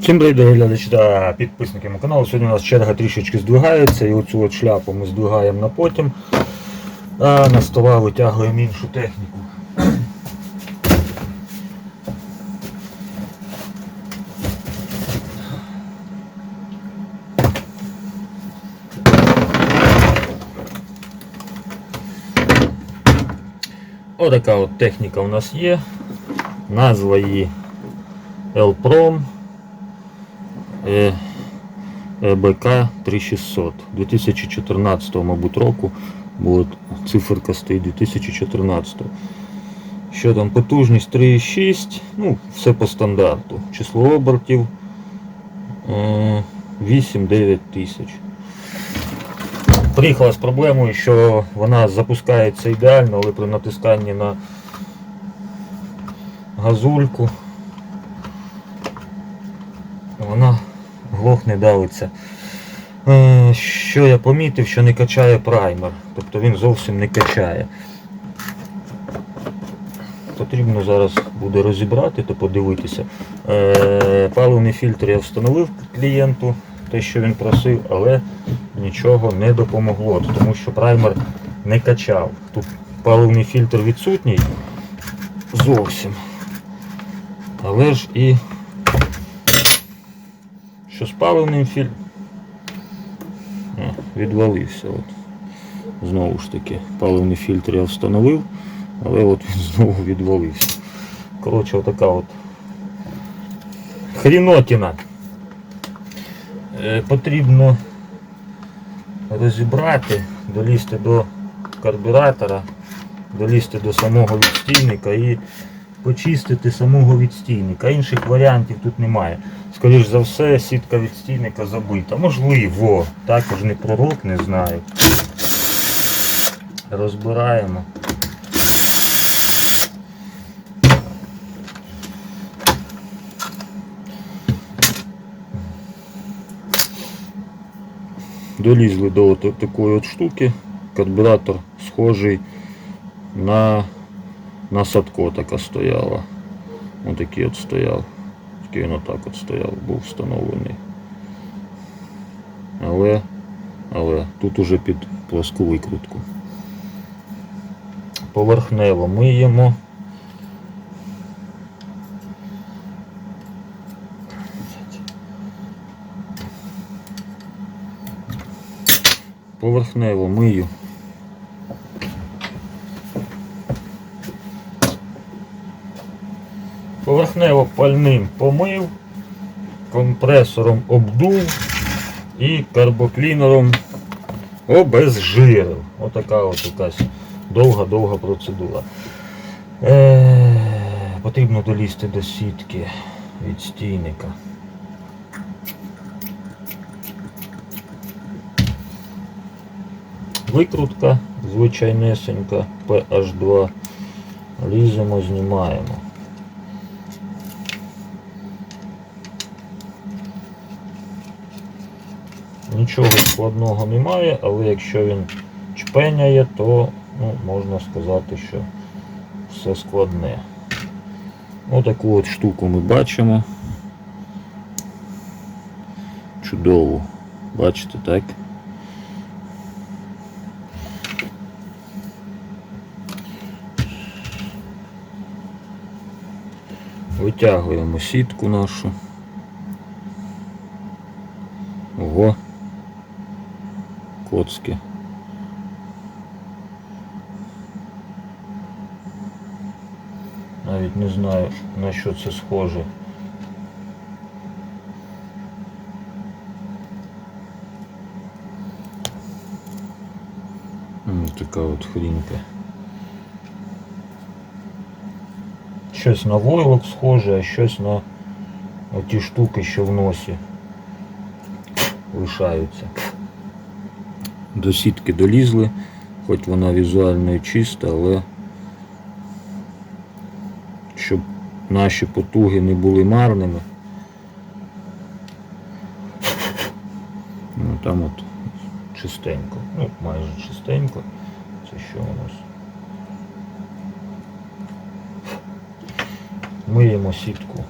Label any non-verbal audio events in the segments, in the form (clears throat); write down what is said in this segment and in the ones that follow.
Всім привіт, дорогі глядачі та підписники мого каналу. Сьогодні у нас черга трішечки здвигається і оцю от шляпу ми здвигаємо на потім. А на стола витягуємо іншу техніку. Отака от техніка у нас є. Назва її Елпром. Е, БК 3600 2014 мабуть року, бо циферка стоїть 2014. Що там, потужність 3,6, ну, все по стандарту. Число обертів е, 8-9 тисяч. Приїхала з проблемою, що вона запускається ідеально, але при натисканні на газульку вона глохне давиться. Е, Що я помітив, що не качає праймер, тобто він зовсім не качає. Потрібно зараз буде розібрати та подивитися. Е, Паливний фільтр я встановив клієнту, те, що він просив, але нічого не допомогло, тому що праймер не качав. Тут паливний фільтр відсутній зовсім. Але ж і що з паливним фільтром відвалився. От. Знову ж таки, паливний фільтр я встановив, але от він (laughs) знову відвалився. Коротше, отака от хрінотіна. Е, потрібно розібрати, долізти до карбюратора, долізти до самого відстійника і почистити самого відстійника. Інших варіантів тут немає. Скоріш за все, сітка відстійника забита. Можливо, також не пророк, не знаю. Розбираємо. Долізли до от такої от штуки. Карбюратор схожий на, на садко така стояла. Отакий от стояв. Такий він отак от стояв, був встановлений. Але, але тут уже під плоску викрутку. Поверхнево миємо. Поверхнево мию. Поверхнево пальним помив, компресором обдув і карбоклінером обезжирив. Отака от якась довга-довга процедура. Е, потрібно долізти до сітки відстійника. Викрутка звичайнесенька PH2. Ліземо, знімаємо. Нічого складного немає, але якщо він чпеняє, то ну, можна сказати, що все складне. Отаку от штуку ми бачимо. Чудову. Бачите, так? Витягуємо сітку нашу. Коцки. Навіть не знаю на що це схоже. Така от хрінька. Щось на войлок схоже, а щось на ті штуки, що в носі лишаються. До сітки долізли, хоч вона візуально і чиста, але щоб наші потуги не були марними. Ну там от чистенько, ну майже чистенько. Це що у нас? Миємо сітку.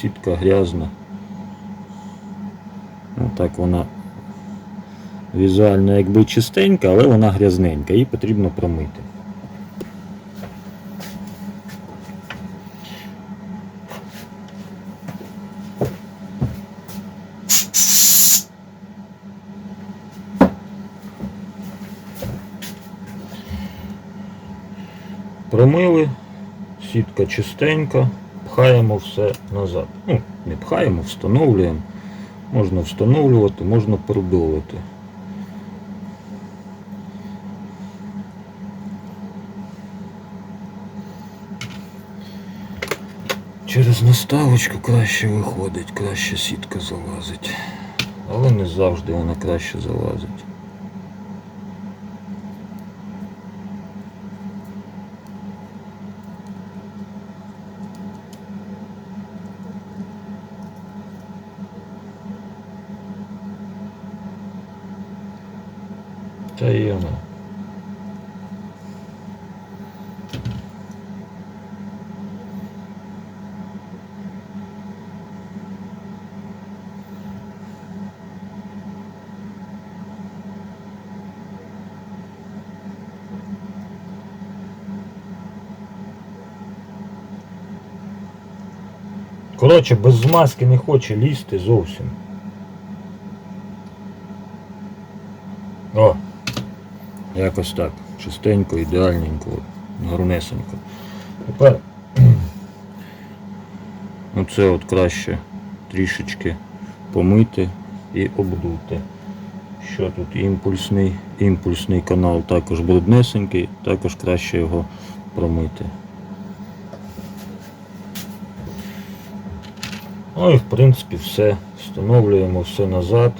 Сітка грязна. Так вона візуально якби чистенька, але вона грязненька, її потрібно промити. Промили, сітка чистенька, пхаємо все назад. Ну, не пхаємо, встановлюємо. Можна встановлювати, можна продовжити. Через наставочку краще виходить, краще сітка залазить. Але не завжди вона краще залазить. Та є вона. Коротше, без змазки не хоче лізти зовсім. О! Якось так. Чистенько, ідеальненько, гарнесенько. Тепер (clears throat) оце от краще трішечки помити і обдути. Що тут імпульсний, імпульсний канал також бруднесенький, також краще його промити. Ну і в принципі все. Встановлюємо все назад.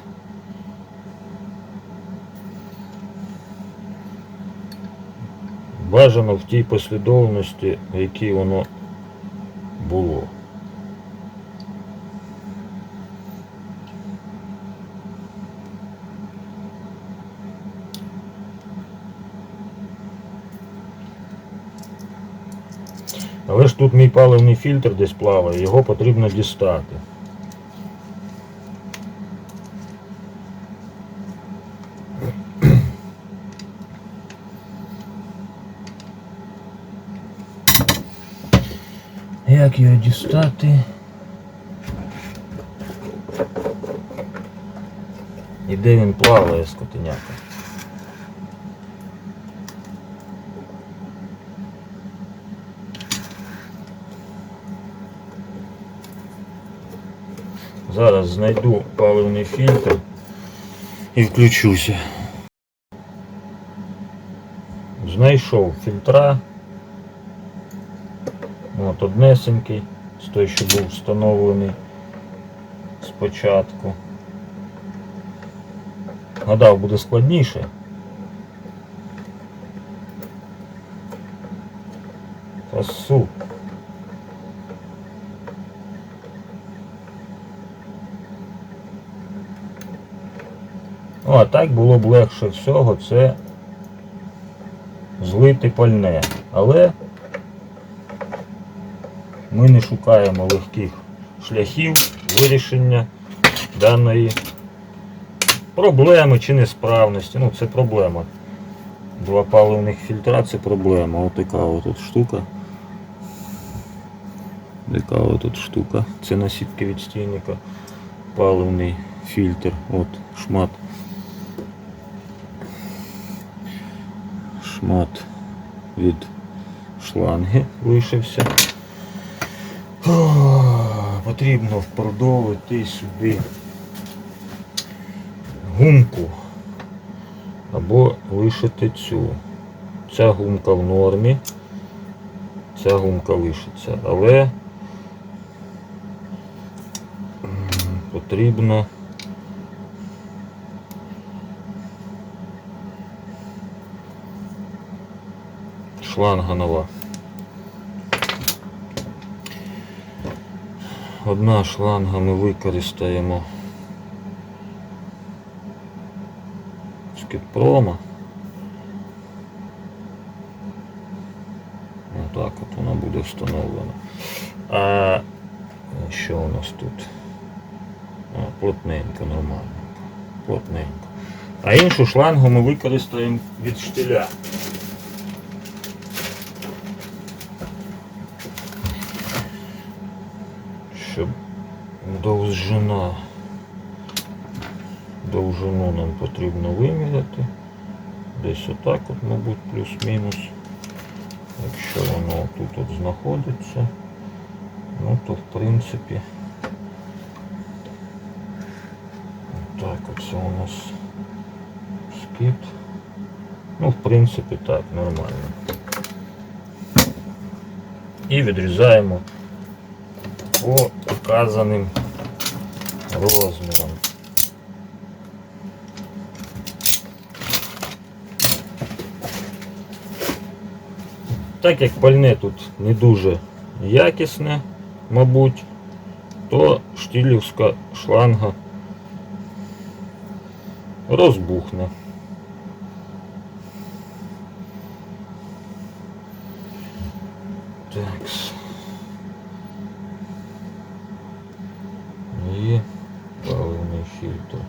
Бажано в тій послідовності, в якій воно було. Але ж тут мій паливний фільтр десь плаває, його потрібно дістати. Як його дістати? І де він плаває, скотиняка? Зараз знайду паливний фільтр і включуся. Знайшов фільтра. От однесенький, з той, що був встановлений спочатку. Гадав, буде складніше. Пасу. Ну, а так було б легше всього це злити пальне. Але ми не шукаємо легких шляхів вирішення даної проблеми чи несправності. Ну, це проблема. Два паливних фільтра це проблема. Ось така от штука. Така от штука. Це насітки відстійника. Паливний фільтр. От шмат. Шмат від шланги лишився. Потрібно впродовити сюди гумку або лишити цю. Ця гумка в нормі, ця гумка лишиться, але потрібно шланга нова. Одна шланга ми використаємо з Кітпрома. Отак от вона буде встановлена. А що у нас тут? А, плотненько, нормально. плотненько. А іншу шлангу ми використаємо від штиля. Щоб довжина. Довжину нам потрібно виміряти. Десь отак от, мабуть, плюс-мінус. Якщо воно тут от знаходиться, ну то в принципі так оце у нас скид. Ну, в принципі, так, нормально. І відрізаємо по вказаним розмірам. Так як пальне тут не дуже якісне, мабуть, то штилівська шланга розбухне. Є паливний фільтр.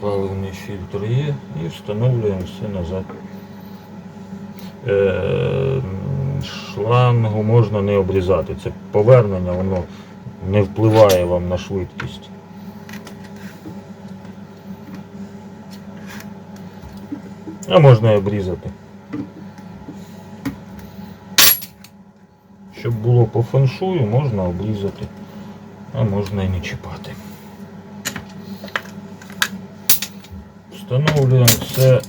Паливний фільтр є і встановлюємо все назад. Е, шлангу можна не обрізати. Це повернення, воно не впливає вам на швидкість. А можна і обрізати. Щоб було по феншую, можна обрізати, а можна і не чіпати. Встановлюємо все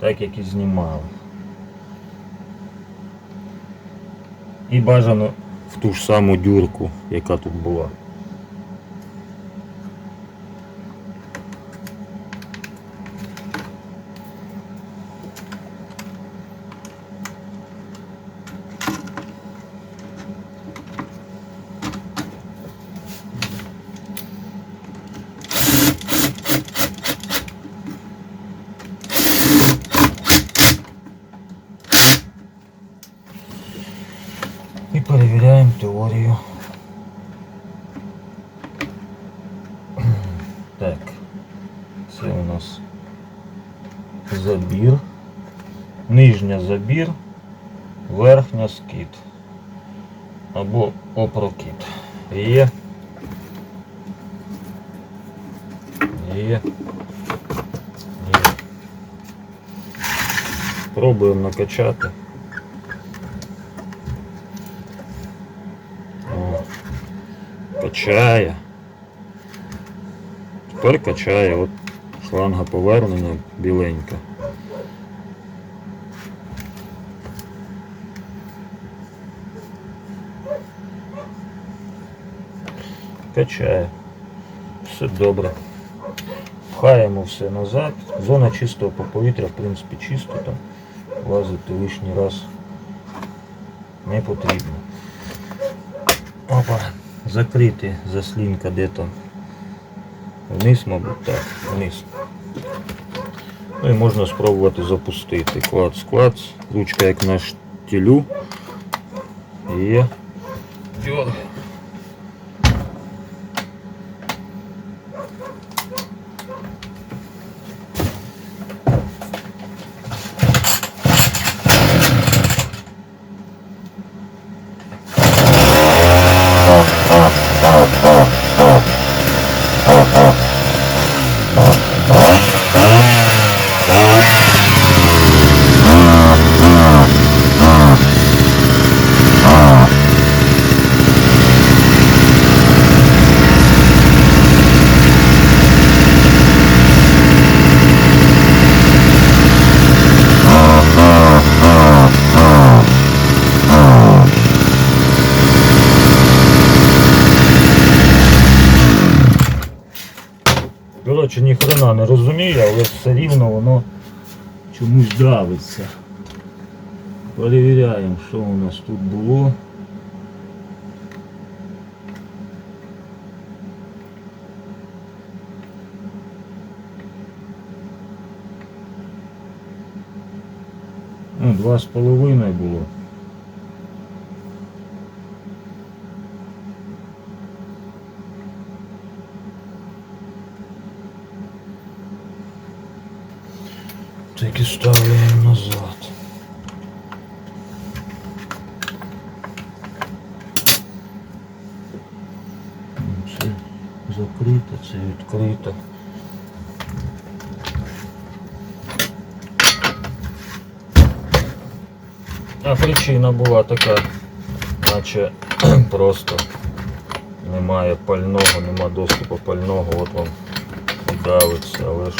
так, як і знімали. І бажано в ту ж саму дюрку, яка тут була. І перевіряємо теорію. Так, це у нас забір, нижня забір, верхня скид або опрокид. Є. Є. Є. Пробуємо накачати. О, качає. Тепер качає, от шланга повернення біленька. Качає. Все добре. Пхаємо все назад. Зона чистого по повітря, в принципі, чисто там. Лазити лишній раз не потрібно. Опа, закрити заслінка де там. Вниз, мабуть, так, вниз. Ну і можна спробувати запустити. Клац, клац, ручка як на штілю. Є. Дьор. Коротше, ніхрена не розумію, але все рівно воно чомусь давиться. Перевіряємо, що у нас тут було. Ну, два з половиною було. Так і ставимо назад. Це закрито, це відкрито. А причина була така, наче (clears throat) просто немає пального, нема доступу пального, от вам давиться, але ж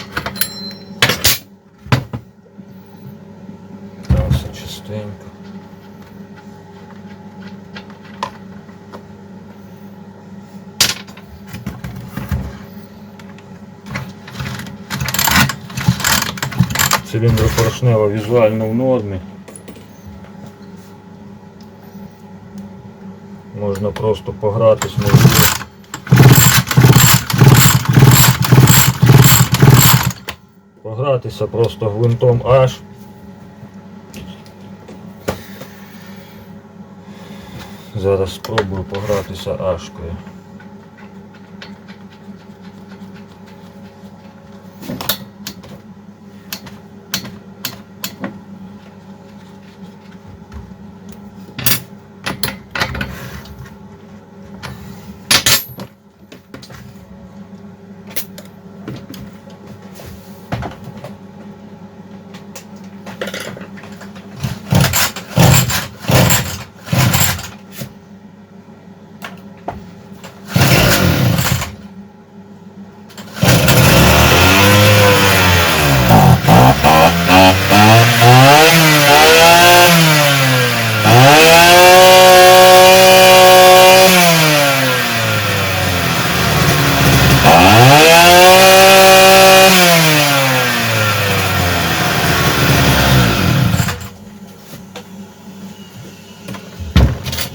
там все чистенько. Циліндропоршнева візуально в нормі. Можна просто погратись можливо. Погратися просто гвинтом аж. Зараз спробую погратися ашкою.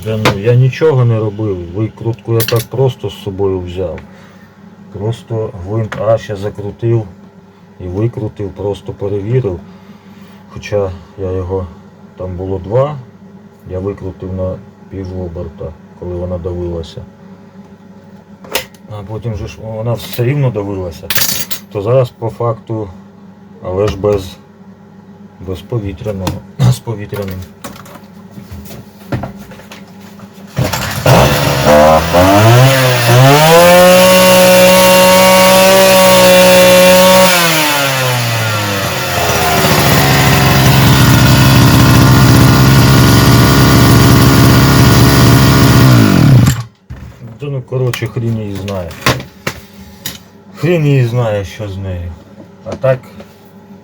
Да ну, я нічого не робив. Викрутку я так просто з собою взяв. Просто гвинт я закрутив і викрутив, просто перевірив. Хоча я його там було два, я викрутив на пів оберта, коли вона давилася. А потім же ж вона все рівно давилася. То зараз по факту, але ж без, без повітряного, з повітряним. Да ну коротше хрін її знає. Хрін її знає, що з нею. А так,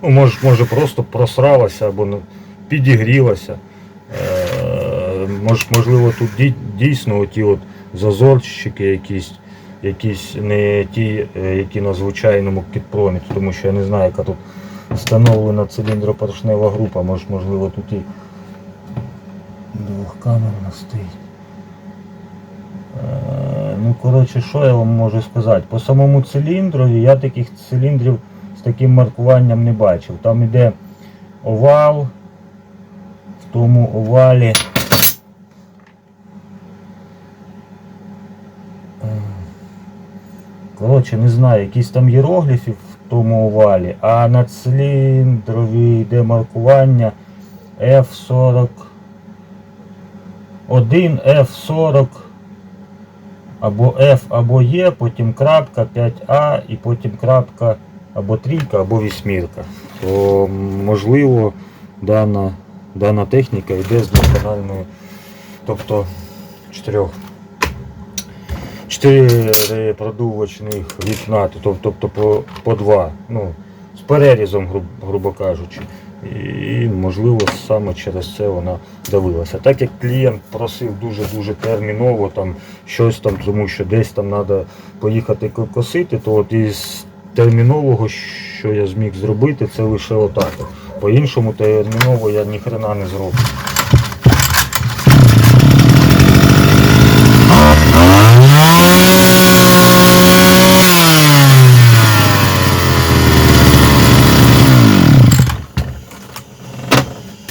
ну може, може просто просралася або ну, підігрілася. Е, мож, можливо, тут дійсно оті от зазорчики якісь, якісь не ті, е, які на звичайному кітпромі, тому що я не знаю, яка тут встановлена циліндропоршнева група, може, можливо, тут і двохкамерна стоїть. Ну, коротше, що я вам можу сказати? По самому циліндрові я таких циліндрів з таким маркуванням не бачив. Там іде овал, в тому овалі. Коротше, не знаю, якісь там іерогліфи в тому овалі, а на циліндрові йде маркування F40 1 F40 або F, або Е, потім крапка 5А і потім крапка або трійка, або вісьмірка. То можливо дана, дана техніка йде з двоканальною, тобто чотирьох. Чотири продувочних вікна, тобто по, по два, ну, з перерізом, грубо кажучи. І можливо саме через це вона давилася. Так як клієнт просив дуже-дуже терміново там щось там, тому що десь там треба поїхати косити, то от із термінового, що я зміг зробити, це лише отак. По-іншому терміново я ніхрена не зроблю.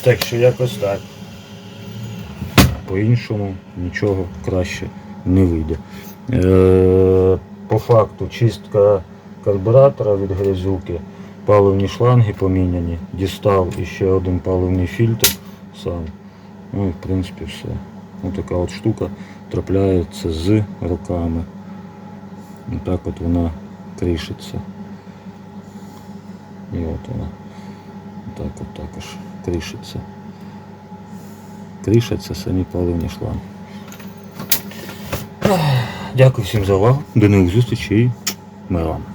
Так що якось так. По-іншому нічого краще не вийде. Е, по факту чистка карбюратора від грязюки паливні шланги поміняні, дістав іще один паливний фільтр сам. Ну і в принципі все. Ось така от штука трапляється з роками. Отак от вона кришиться. І от вона. Так от також кришиться. Кришаться самі паливні шланги. Дякую всім за увагу. До нових зустрічей. Ми вам.